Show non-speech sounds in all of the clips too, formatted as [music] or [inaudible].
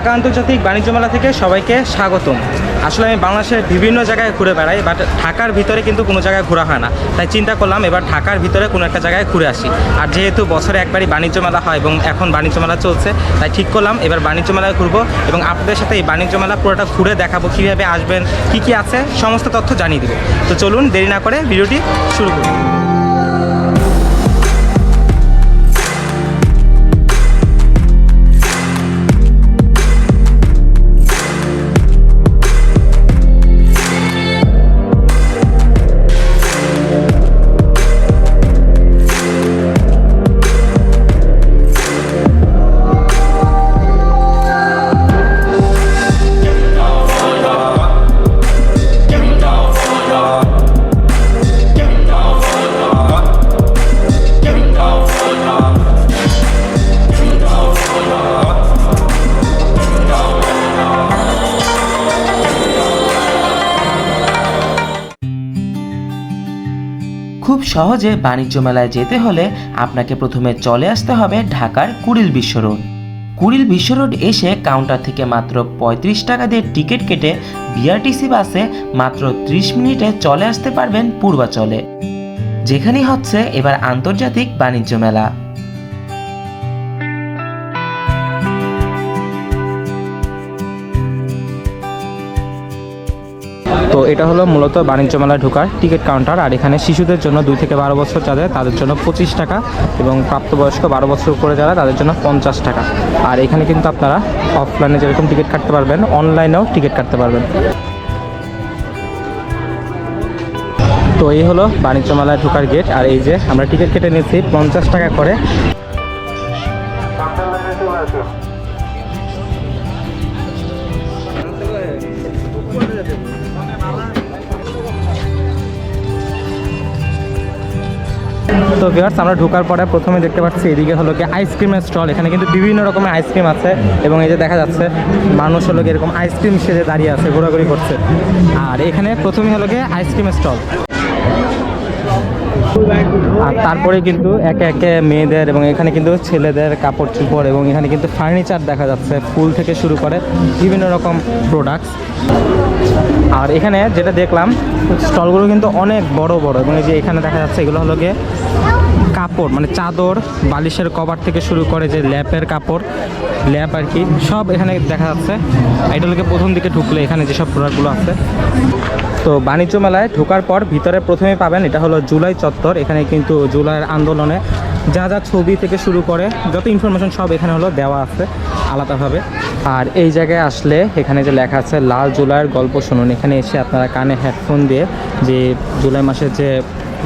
ঢাকা আন্তর্জাতিক বাণিজ্য মেলা থেকে সবাইকে স্বাগতম। আসলে আমি বাংলাদেশের বিভিন্ন জায়গায় ঘুরে বেড়াই বাট ঢাকার ভিতরে কিন্তু কোনো জায়গায় ঘোরা হয় না। তাই চিন্তা করলাম এবার ঢাকার ভিতরে কোনো একটা জায়গায় ঘুরে আসি। আর যেহেতু বছরে একবারই বাণিজ্য মেলা হয় এবং এখন বাণিজ্য মেলা চলছে, তাই ঠিক করলাম এবার বাণিজ্য মেলায় ঘুরবো এবং আপনাদের সাথে এই বাণিজ্য মেলা পুরোটা ঘুরে দেখাবো, কীভাবে আসবেন, কী কী আছে, সমস্ত তথ্য জানিয়ে দেবো। তো চলুন দেরি না করে ভিডিওটি শুরু করুন সহজে বাণিজ্য মেলায় যেতে হলে আপনাকে প্রথমে চলে আসতে হবে ঢাকার কুড়িল বিশ্ব রোড। কুড়িল বিশ্ব রোড এসে কাউন্টার থেকে মাত্র পঁয়ত্রিশ টাকা দিয়ে টিকিট কেটে বিআরটিসি বাসে মাত্র ত্রিশ মিনিটে চলে আসতে পারবেন পূর্বাচলে। যেখানেই হচ্ছে এবার আন্তর্জাতিক বাণিজ্য মেলা। এটা হলো মূলত বাণিজ্য মেলায় ঢোকার টিকিট কাউন্টার, আর এখানে শিশুদের জন্য দুই থেকে বারো বছর যাদের, তাদের জন্য পঁচিশ টাকা এবং প্রাপ্তবয়স্ক বারো বছর উপরে যারা, তাদের জন্য পঞ্চাশ টাকা। আর এখানে কিন্তু আপনারা অফলাইনে যেরকম টিকিট কাটতে পারবেন অনলাইনেও টিকিট কাটতে পারবেন। তো এই হলো বাণিজ্য মেলায় ঢোকার গেট আর এই যে আমরা টিকিট কেটে নিয়েছি পঞ্চাশ টাকা করে। তো ভিউয়ার্স আমরা ঢোকার পরে প্রথমে দেখতে পাচ্ছি এদিকে হলো কি আইসক্রিমের স্টল এখানে কিন্তু বিভিন্ন রকমের আইসক্রিম আছে এবং এই যে দেখা যাচ্ছে, মানুষ হলো এরকম আইসক্রিম সেজে দাঁড়িয়ে আছে, ঘোরাঘুরি করছে। আর এখানে প্রথমে হলো কি আইসক্রিমের স্টল আর তারপরে কিন্তু একে একে মেয়েদের এবং এখানে কিন্তু ছেলেদের কাপড় চোপড় এবং এখানে কিন্তু ফার্নিচার দেখা যাচ্ছে, ফুল থেকে শুরু করে বিভিন্ন রকম প্রোডাক্টস আর এখানে যেটা দেখলাম স্টলগুলো কিন্তু অনেক বড় বড় এবং এই যে এখানে দেখা যাচ্ছে এগুলো হলো গিয়ে কাপড় মানে চাদর, বালিশের কভার থেকে শুরু করে যে ল্যাপের কাপড়, ল্যাপ আর কি, সব এখানে দেখা যাচ্ছে। এটা প্রথম দিকে ঢুকলে এখানে যেসব প্রোডাক্টগুলো আছে। তো বাণিজ্য মেলায় ঢোকার পর ভিতরে প্রথমে পাবেন, এটা হলো জুলাই চত্বর। এখানে কিন্তু জুলাইয়ের আন্দোলনে যা যা ছবি থেকে শুরু করে, যত ইনফরমেশন সব এখানে হলো দেওয়া আছে আলাদাভাবে। আর এই জায়গায় আসলে এখানে যে লেখা আছে, লাল জুলাইয়ের গল্প শুনুন। এখানে এসে আপনারা কানে হেডফোন দিয়ে যে জুলাই মাসের যে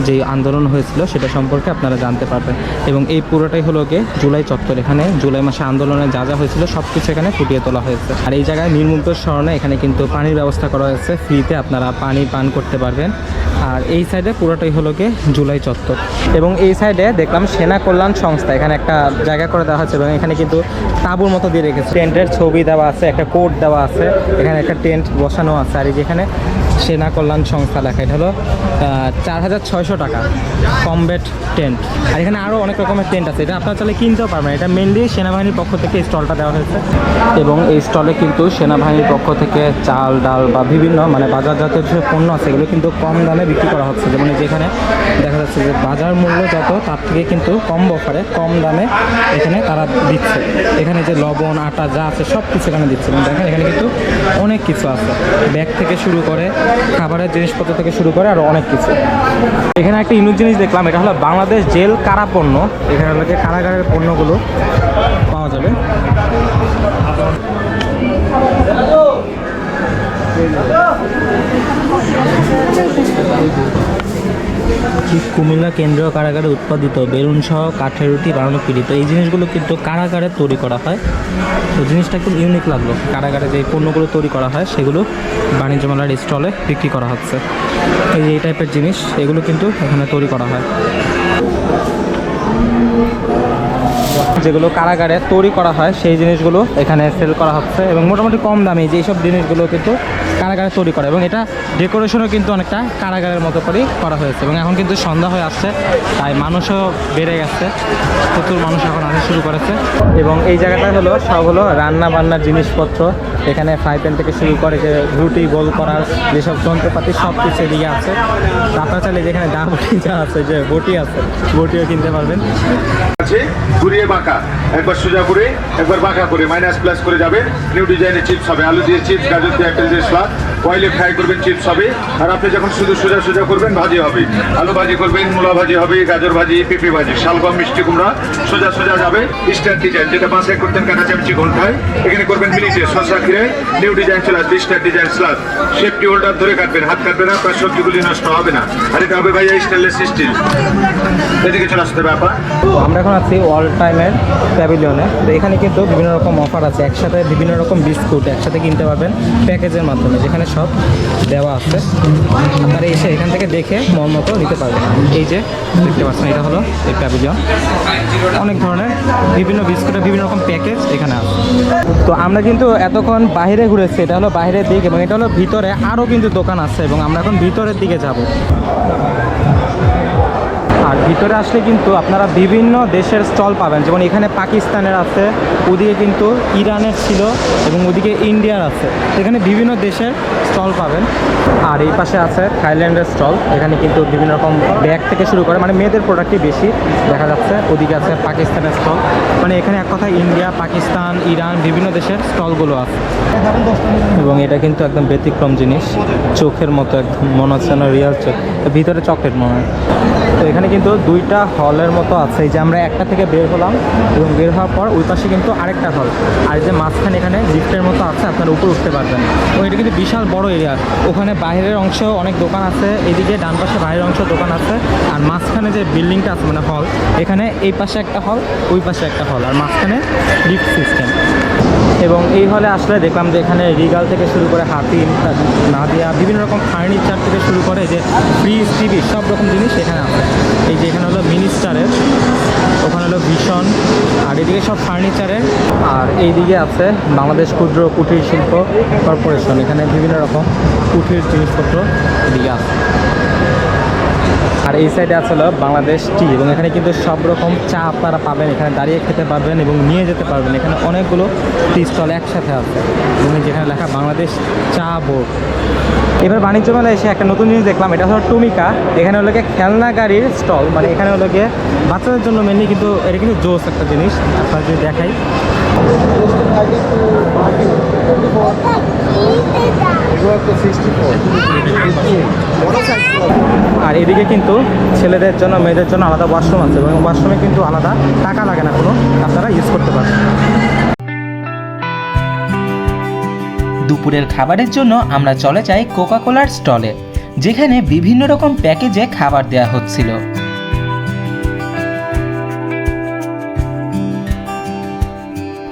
যে আন্দোলন হয়েছিল সেটা সম্পর্কে আপনারা জানতে পারবেন। এবং এই পুরোটাই হলো গিয়ে জুলাই চত্বর। এখানে জুলাই মাসে আন্দোলনে যা যা হয়েছিল সব কিছু এখানে ফুটিয়ে তোলা হয়েছে। আর এই জায়গায় নির্মুক্ত স্মরণে এখানে কিন্তু পানির ব্যবস্থা করা হয়েছে। ফ্রিতে আপনারা পানি পান করতে পারবেন। আর এই সাইডে পুরোটাই হলো গিয়ে জুলাই চত্বর। এবং এই সাইডে দেখলাম সেনা কল্যাণ সংস্থা। এখানে একটা জায়গা করে দেওয়া হয়েছে এবং এখানে কিন্তু তাঁবুর মতো দিয়ে রেখেছে। টেন্টের ছবি দেওয়া আছে, একটা কোট দেওয়া আছে। এখানে একটা টেন্ট বসানো আছে। আর এই যেখানে সেনা কল্যাণ সংস্থা লেখা এটা হলো চার হাজার ছয়শো টাকা কমব্যাট টেন্ট আর এখানে আরও অনেক রকমের টেন্ট আছে। এটা আপনারা চাইলে কিনতেও পারবেন। এটা মেনলি সেনাবাহিনীর পক্ষ থেকে স্টলটা দেওয়া হয়েছে। এবং এই স্টলে কিন্তু সেনাবাহিনীর পক্ষ থেকে চাল, ডাল বা বিভিন্ন মানে বাজারজাত যে পণ্য আছে, এগুলো কিন্তু কম দামে বিক্রি করা হচ্ছে। যেমন যেখানে দেখা যাচ্ছে যে বাজার মূল্য যত, তার থেকে কিন্তু কম অফারে কম দামে এখানে তারা দিচ্ছে। এখানে যে লবণ, আটা যা আছে সব কিছু এখানে দিচ্ছে। এবং দেখেন, এখানে কিন্তু অনেক কিছু আছে। ব্যাগ থেকে শুরু করে খাবারের জিনিসপত্র থেকে শুরু করে আরও অনেক কিছু। এখানে একটা ইউনিক জিনিস দেখলাম, এটা হলো বাংলাদেশ জেল কারা পণ্য। এখানে হলো যে কারাগারের পণ্যগুলো পাওয়া যাবে। ঠিক কুমিল্লা কেন্দ্রীয় কারাগারে উৎপাদিত বেলুন সহ কাঠের রুটি বানানো পীড়িত। এই জিনিসগুলো কিন্তু কারাগারে তৈরি করা হয়। তো জিনিসটা খুব ইউনিক লাগল। কারাগারে যে পণ্যগুলো তৈরি করা হয়, সেগুলো বাণিজ্য মেলার স্টলে বিক্রি করা হচ্ছে। এই যে এই টাইপের জিনিস, এগুলো কিন্তু এখানে তৈরি করা হয়। যেগুলো কারাগারে তৈরি করা হয়, সেই জিনিসগুলো এখানে সেল করা হচ্ছে এবং মোটামুটি কম দামে যে এইসব জিনিসগুলো কিন্তু কারাগারে তৈরি করা এবং এটা ডেকোরেশনও কিন্তু অনেকটা কারাগারের মতো করেই করা হয়েছে এবং এখন কিন্তু সন্ধ্যা হয়ে আসছে, তাই মানুষও বেড়ে গেছে, প্রচুর মানুষ এখন আসা শুরু করেছে এবং এই জায়গাটা হলো, সব হলো রান্না বান্নার জিনিসপত্র, এখানে ফ্রাই প্যান থেকে শুরু করে যে রুটি গোল করার যেসব যন্ত্রপাতি সব কিছু এদিকে আছে। আপনারা যেখানে দা বটি [laughs] যা আছে, যে বটি আছে, বটিও কিনতে পারবেন। আছে, ঘুরিয়ে বাঁকা। একবার সোজা করে একবার বাঁকা করে মাইনাস প্লাস করে যাবে। নিউ ডিজাইনের চিপস হবে, আলু দিয়ে চিপস গাজর দিয়ে অ্যাপেল দিয়ে স্লাদ অয়েলে ফ্রাই করবেন চিপস হবে। আর আপনি যখন শুধু সোজা সোজা করবেন, ভাজি হবে। আলু ভাজি করবেন, মূলা ভাজি হবে, গাজর ভাজি, পেঁপে ভাজি শালগম মিষ্টি কুমড়া, সোজা সোজা যাবে। স্টার ডিজাইন যেটা বাসায় করতেন কাটা চামচি ঘন্টায়, এখানে করবেন মিনিটে শসা খিরে নিউ ডিজাইন চলে আসবে স্টার ডিজাইন স্লাদ সেফটি হোল্ডার ধরে কাটবেন, হাত কাটবে না আপনার সবজিগুলি নষ্ট হবে না। আর এটা হবে ভাইয়া স্টেনলেস স্টিল এদিকে চলে আসতে হবে আমরা এখন আছি অল টাইমের প্যাভিলিয়নে তো এখানে কিন্তু বিভিন্ন রকম অফার আছে। একসাথে বিভিন্ন রকম বিস্কুট একসাথে কিনতে পারবেন প্যাকেজের মাধ্যমে, যেখানে সব দেওয়া আছে। আপনারা এসে এখান থেকে দেখে মন মতো নিতে পারবেন। এই যে, দেখতে পাচ্ছেন, এটা হলো এই প্যাভিলিয়ন অনেক ধরনের বিভিন্ন বিস্কুটের বিভিন্ন রকম প্যাকেজ এখানে আছে। তো আমরা কিন্তু এতক্ষণ বাইরে ঘুরেছি। এটা হলো বাইরের দিক এবং এটা হলো ভিতরে আরও কিন্তু দোকান আছে এবং আমরা এখন ভিতরের দিকে যাব। আর ভিতরে আসলে কিন্তু আপনারা বিভিন্ন দেশের স্টল পাবেন। যেমন এখানে পাকিস্তানের আছে, ওদিকে কিন্তু ইরানের ছিল এবং ওদিকে ইন্ডিয়ার আছে। এখানে বিভিন্ন দেশের স্টল পাবেন। আর এই পাশে আছে থাইল্যান্ডের স্টল। এখানে কিন্তু বিভিন্ন রকম ব্যাগ থেকে শুরু করে মানে মেয়েদের প্রোডাক্টই বেশি দেখা যাচ্ছে। ওদিকে আছে পাকিস্তানের স্টল। মানে এখানে এক কথা ইন্ডিয়া, পাকিস্তান, ইরান বিভিন্ন দেশের স্টলগুলো আছে। এবং এটা কিন্তু একদম ব্যতিক্রম জিনিস। চোখের মতো একদম মনে হচ্ছে না রিয়াল চোখ। ভিতরে চকলেট মনে হয়। তো এখানে কিন্তু দুইটা হলের মতো আছে। এই যে আমরা একটা থেকে বের হলাম এবং বের হওয়ার পর ওই পাশে কিন্তু আরেকটা হল। আর যে মাঝখানে এখানে লিফটের মতো আছে, আপনারা উপরে উঠতে পারবেন। তো এটা কিন্তু বিশাল বড় এরিয়া ওখানে বাইরের অংশ অনেক দোকান আছে, এদিকে ডান পাশে বাইরের অংশ দোকান আছে। আর মাঝখানে যে বিল্ডিংটা আছে মানে হল, এখানে এই পাশে একটা হল, ওই পাশে একটা হল। আর মাঝখানে লিফট সিস্টেম। এবং এই হলে আসলে দেখলাম যে এখানে রিগাল থেকে শুরু করে হাতিম নাদিয়া, বিভিন্ন রকম ফার্নিচার থেকে শুরু করে যে ফ্রিজ টিভি সব রকম জিনিস এখানে আছে। এই যে এখানে হলো মিনিস্টারের ওখানে হলো ভীষণ, আর এদিকে সব ফার্নিচারের আর এইদিকে আছে বাংলাদেশ ক্ষুদ্র কুটির শিল্প কর্পোরেশন, এখানে বিভিন্ন রকম কুটির জিনিসপত্র এদিকে আছে। আর এই সাইডে আছে হলো বাংলাদেশ টি এবং এখানে কিন্তু সব রকম চা আপনারা পাবেন, এখানে দাঁড়িয়ে খেতে পারবেন এবং নিয়ে যেতে পারবেন। এখানে অনেকগুলো টি স্টল একসাথে আছে। এবং যেখানে লেখা বাংলাদেশ চা বোর্ড এবার বাণিজ্য মেলায় এসে একটা নতুন জিনিস দেখলাম, এটা হলো টুমিকা। এখানে হলো গিয়ে খেলনা গাড়ির স্টল মানে এখানে হলো গিয়ে বাচ্চাদের জন্য মেনলি কিন্তু এটা কিন্তু জোস একটা জিনিস। আপনারা যদি দেখাই। আর এদিকে কিন্তু ছেলেদের জন্য, মেয়েদের জন্য আলাদা ওয়াশরুম আছে এবং ওয়াশরুমে কিন্তু আলাদা টাকা লাগে না কোনো, আপনারা ইউজ করতে পারবেন। দুপুরের খাবারের জন্য আমরা চলে যাই কোকা কোলার স্টলে, যেখানে বিভিন্ন রকম প্যাকেজে খাবার দেয়া হচ্ছিল।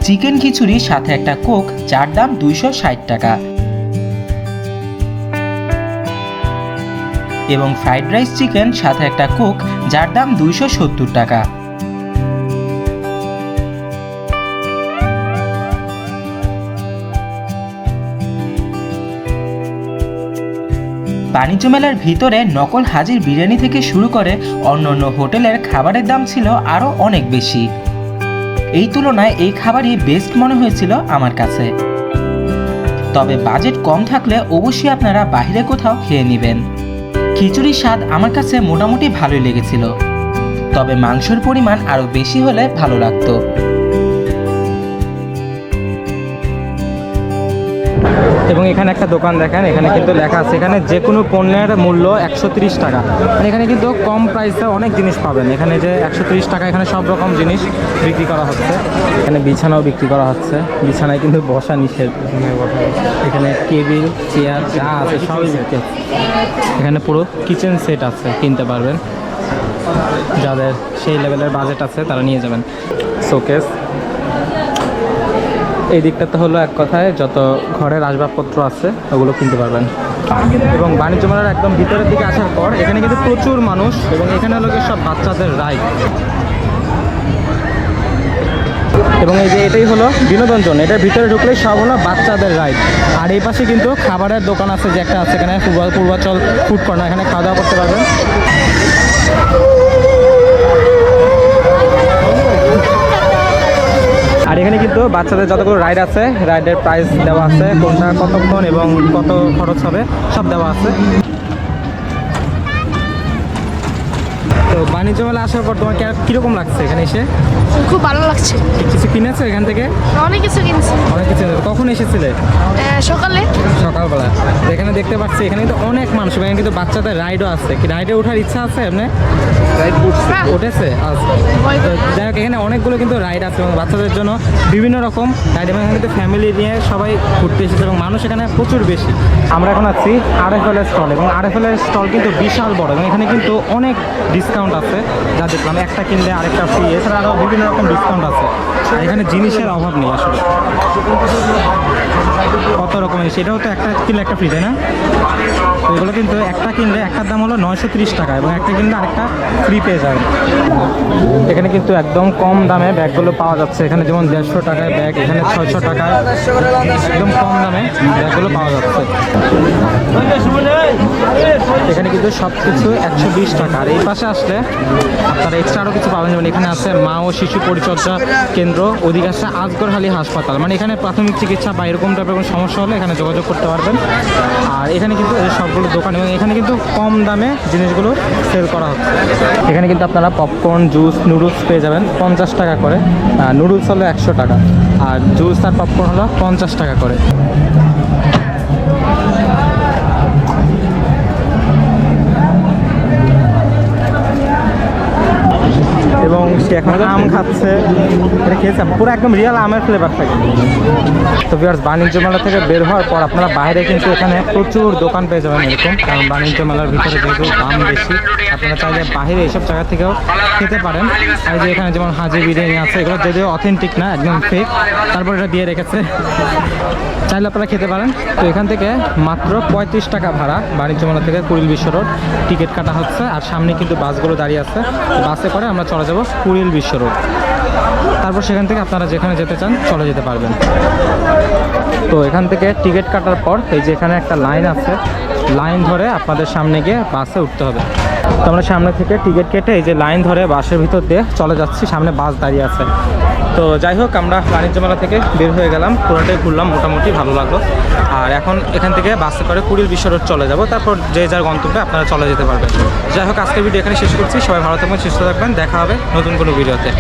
চিকেন খিচুড়ি সাথে একটা কোক, যার দাম দুইশো ষাট টাকা। এবং ফ্রাইড রাইস চিকেন সাথে একটা কোক, যার দাম দুইশো সত্তর টাকা। বাণিজ্য মেলার ভিতরে নকল হাজির বিরিয়ানি থেকে শুরু করে অন্যান্য হোটেলের খাবারের দাম ছিল আরও অনেক বেশি। এই তুলনায় এই খাবারই বেস্ট মনে হয়েছিল আমার কাছে। তবে বাজেট কম থাকলে অবশ্যই আপনারা বাইরে কোথাও খেয়ে নেবেন। খিচুড়ির স্বাদ আমার কাছে মোটামুটি ভালোই লেগেছিল। তবে মাংসের পরিমাণ আরও বেশি হলে ভালো লাগতো। এবং এখানে একটা দোকান দেখেন, এখানে কিন্তু লেখা আছে, এখানে যে কোনো পণ্যের মূল্য একশো টাকা। এখানে কিন্তু কম প্রাইসে অনেক জিনিস পাবেন। এখানে যে একশো টাকা, এখানে সব রকম জিনিস বিক্রি করা হচ্ছে। এখানে বিছানাও বিক্রি করা হচ্ছে। বিছানায় কিন্তু বসা নিষেধ। এখানে টেবিল, চেয়ার, যা আছে সবই বিক্রি এখানে পুরো কিচেন সেট আছে, কিনতে পারবেন। যাদের সেই লেভেলের বাজেট আছে, তারা নিয়ে যাবেন। শোকেস। এই দিকটাতে হলো এক কথায় যত ঘরের আসবাবপত্র আছে, ওগুলো কিনতে পারবেন। এবং বাণিজ্য মেলার একদম ভিতরের দিকে আসার পর, এখানে কিন্তু প্রচুর মানুষ এবং এখানে হলো সব বাচ্চাদের রাইড এবং এই যে এটাই হলো বিনোদন জোন, এটার ভিতরে ঢুকলেই সব হলো বাচ্চাদের রাইড আর এই পাশে কিন্তু খাবারের দোকান আছে, যে একটা আছে এখানে পূর্বাচল ফুড কর্নার, এখানে খাওয়া দাওয়া করতে পারবেন। এখানে কিন্তু বাচ্চাদের যতগুলো রাইড আছে রাইডের প্রাইস দেওয়া আছে, কোনটা কতক্ষণ এবং কত খরচ হবে, সব দেওয়া আছে। তো বাণিজ্য মেলা আসার পর তোমার কি- কীরকম লাগছে এখানে এসে? খুব ভালো লাগছে। কিছু কিনেছো এখান থেকে? অনেক কিছু কিনছি। অনেক কিছু কখন এসেছিলে? সকালে। সকালবেলা। এখানে দেখতে পাচ্ছি এখানে কিন্তু অনেক মানুষ এখানে কিন্তু বাচ্চাদের রাইডও আছে। কি রাইডে ওঠার ইচ্ছা আছে এমনি? রাইড হ্যাঁ। উঠেছে? আচ্ছা। যাই হোক এখানে অনেকগুলো কিন্তু রাইড আছে এবং বাচ্চাদের জন্য বিভিন্ন রকম রাইড এবং এখানে কিন্তু ফ্যামিলি নিয়ে সবাই ঘুরতে এসেছে এবং মানুষ এখানে প্রচুর বেশি। আমরা এখন আছি আরএফএল স্টল এবং আরএফএল স্টল কিন্তু বিশাল বড় এবং এখানে কিন্তু অনেক ডিসকাউন্ট আছে। যা দেখলাম। একটা কিনলে আরেকটা ফ্রি এছাড়া আরও বিভিন্ন রকম ডিসকাউন্ট আছে। এখানে জিনিসের অভাব নেই আসলে। কত রকমের? সেটাও তো একটা কিনলে একটা ফ্রি তাই না? এগুলো কিন্তু একটা কিনলে একটার দাম হলো নয়শো ত্রিশ টাকা এবং একটা কিনলে আরেকটা ফ্রি পেয়ে যাবে এখানে কিন্তু একদম কম দামে ব্যাগগুলো পাওয়া যাচ্ছে। এখানে যেমন দেড়শো টাকায় ব্যাগ, এখানে ছয়শো টাকায় একদম কম দামে ব্যাগগুলো পাওয়া যাচ্ছে। এখানে কিন্তু সব কিছু একশো বিশ টাকা। আর এই পাশে আসলে আপনারা এক্সট্রা আরও কিছু পাবেন। যেমন এখানে আছে মা ও শিশু পরিচর্যা কেন্দ্র, ওদিকে আছে আজগরহালি হাসপাতাল। মানে এখানে প্রাথমিক চিকিৎসা বা এরকম টাইপের কোনো সমস্যা হলে এখানে যোগাযোগ করতে পারবেন। আর এখানে কিন্তু সবগুলো দোকান এবং এখানে কিন্তু কম দামে জিনিসগুলো সেল করা হচ্ছে। এখানে কিন্তু আপনারা পপকর্ন জুস নুডলস পেয়ে যাবেন পঞ্চাশ টাকা করে। নুডলস হলো একশো টাকা। আর জুস আর পপকর্ন হলো পঞ্চাশ টাকা করে। এবং আম খাচ্ছে। এটা খেয়েছে পুরো একদম রিয়েল আমের ফ্লেভার থাকে। তো ভিউয়ার্স বাণিজ্য মেলা থেকে বের হওয়ার পর আপনারা বাইরে কিন্তু এখানে প্রচুর দোকান পেয়ে যাবেন এরকম। কারণ বাণিজ্য মেলার ভিতরে যেহেতু দাম বেশি, আপনারা চাইলে বাইরে এইসব জায়গা থেকেও খেতে পারেন। আর যে এখানে যেমন হাজি বিরিয়ানি আছে, এগুলো যদিও অথেন্টিক না, একদম ফেক তারপর এটা দিয়ে রেখেছে। চাইলে আপনারা খেতে পারেন। তো এখান থেকে মাত্র পঁয়ত্রিশ টাকা ভাড়া বাণিজ্য মেলা থেকে কুড়িল বিশ্ব রোড। টিকিট কাটা হচ্ছে, আর সামনে কিন্তু বাসগুলো দাঁড়িয়ে আছে। বাসে করে আমরা চলে যাব কুড়িল বিশ্ব রোড। তারপর সেখান থেকে আপনারা যেখানে যেতে চান, চলে যেতে পারবেন। তো এখান থেকে টিকিট কাটার পর এই যে এখানে একটা লাইন আছে, লাইন ধরে আপনাদের সামনে গিয়ে বাসে উঠতে হবে। তো আমরা সামনে থেকে টিকিট কেটে এই যে লাইন ধরে বাসের ভিতর দিয়ে চলে যাচ্ছি, সামনে বাস দাঁড়িয়ে আছে। তো যাই হোক, আমরা বাণিজ্য মেলা থেকে বের হয়ে গেলাম। পুরোটাই ঘুরলাম, মোটামুটি ভালো লাগল। আর এখন এখান থেকে বাসে করে কুড়ির বিশ্ব রোড চলে যাব। তারপর যে যার গন্তব্যে আপনারা চলে যেতে পারবেন। যাই হোক, আজকের ভিডিও এখানে শেষ করছি। সবাই ভালো থাকবেন, সুস্থ থাকবেন। দেখা হবে নতুন কোনো ভিডিওতে